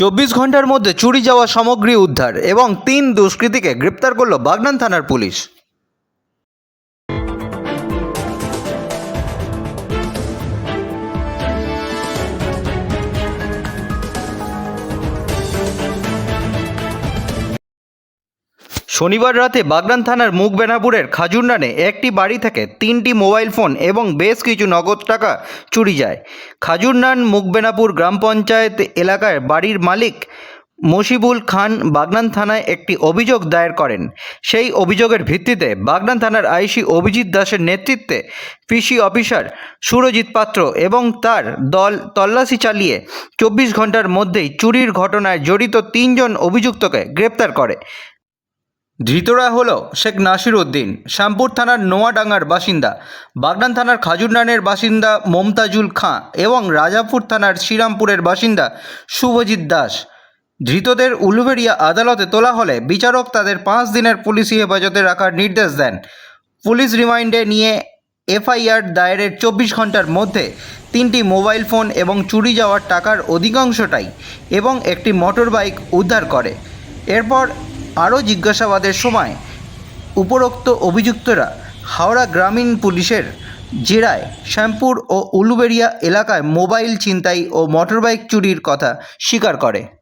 চব্বিশ ঘণ্টার মধ্যে চুরি যাওয়া সামগ্রী উদ্ধার এবং তিন দুষ্কৃতীকে গ্রেপ্তার করল বাগনান থানার পুলিশ। শনিবার রাতে বাগনান থানার মুখবেনাপুরের খাজুরনানে একটি বাড়ি থেকে তিনটি মোবাইল ফোন এবং বেশ কিছু নগদ টাকা চুরি যায়। খাজুরনান মুখবেনাপুর গ্রাম পঞ্চায়েত এলাকার বাড়ির মালিক মশিবুল খান বাগনান থানায় একটি অভিযোগ দায়ের করেন। সেই অভিযোগের ভিত্তিতে বাগনান থানার আইসি অভিজিৎ দাসের নেতৃত্বে পিসি অফিসার সুরজিৎ পাত্র এবং তার দল তল্লাশি চালিয়ে চব্বিশ ঘণ্টার মধ্যেই চুরির ঘটনায় জড়িত তিনজন অভিযুক্তকে গ্রেপ্তার করে। ধৃতরা হল শেখ নাসির উদ্দিন, শ্যামপুর থানার নোয়াডাঙ্গার বাসিন্দা বাগনান থানার খাজুরনানের বাসিন্দা মমতাজুল খাঁ এবং রাজাপুর থানার শ্রীরামপুরের বাসিন্দা শুভজিৎ দাস। ধৃতদের উলুবেড়িয়া আদালতে তোলা হলে বিচারক তাদের পাঁচ দিনের পুলিশি হেফাজতে রাখার নির্দেশ দেন। পুলিশ রিমাইন্ডে নিয়ে এফআইআর দায়েরের চব্বিশ ঘণ্টার মধ্যে তিনটি মোবাইল ফোন এবং চুরি যাওয়ার টাকার অধিকাংশটাই এবং একটি মোটর বাইক উদ্ধার করে। এরপর আরও জিজ্ঞাসাবাদের সময় উপরোক্ত অভিযুক্তরা হাওড়া গ্রামীণ পুলিশের জেরায় শ্যামপুর ও উলুবেড়িয়া এলাকায় মোবাইল ছিনতাই ও মোটরবাইক চুরির কথা স্বীকার করে।